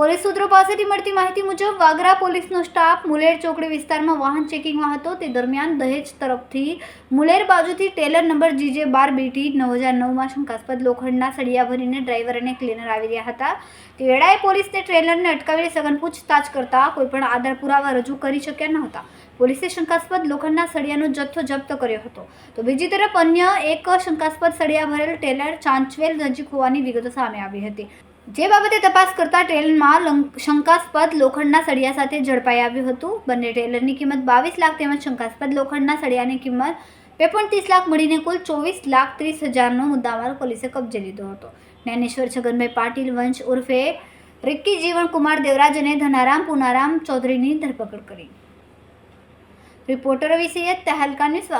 Police સૂત્રો પાસેથી મળતી માહિતી મુજબ, વાગરા પોલીસનો સ્ટાફ મુલેર ચોકડી વિસ્તારમાં વાહન ચેકિંગમાં હતો. તે દરમિયાન દહેજ તરફથી મુલેર બાજુથી ટેલર નંબર જીજે બાર બીટી નવ હજાર નવમાં શંકાસ્પદ લોખંડના સળિયા ભરીને ડ્રાઈવર અને ક્લીનર આવી રહ્યા હતા. તે વેળાએ પોલીસને ટ્રેલરને અટકાવીને સઘન પૂછતાછ કરતા કોઈપણ આધાર પુરાવા રજૂ કરી શક્યા ન હતા પોલીસે શંકાસ્પદ લોખંડના સળિયાનો જથ્થો જપ્ત કર્યો હતો. તો બીજી તરફ અન્ય એક શંકાસ્પદ સળિયા ભરેલ ટેલર ચાંચવેલ નજીક હોવાની વિગતો સામે આવી હતી. જે બાબતે તપાસ કરતા ટ્રેલરમાં શંકાસ્પદ લોખંડના સળિયા સાથે ઝડપાઈ આવ્યું હતું. બંને ટ્રેલરની કિંમત બાવીસ લાખ તેમજ શંકાસ્પદ લોખંડના સળિયાની કિંમત બે ત્રીસ લાખ મળીને કુલ ચોવીસ લાખ ત્રીસ હજારનો મુદ્દામાલ પોલીસે કબજે લીધો હતો. જ્ઞાનેશ્વર છગનભાઈ પાટીલ, વંશ ઉર્ફે રિક્કી જીવન કુમાર દેવરાજ અને ધનારામ પુનારામ ચૌધરીની ધરપકડ કરી. રિપોર્ટર વિશે તહેલકા ન્યૂઝ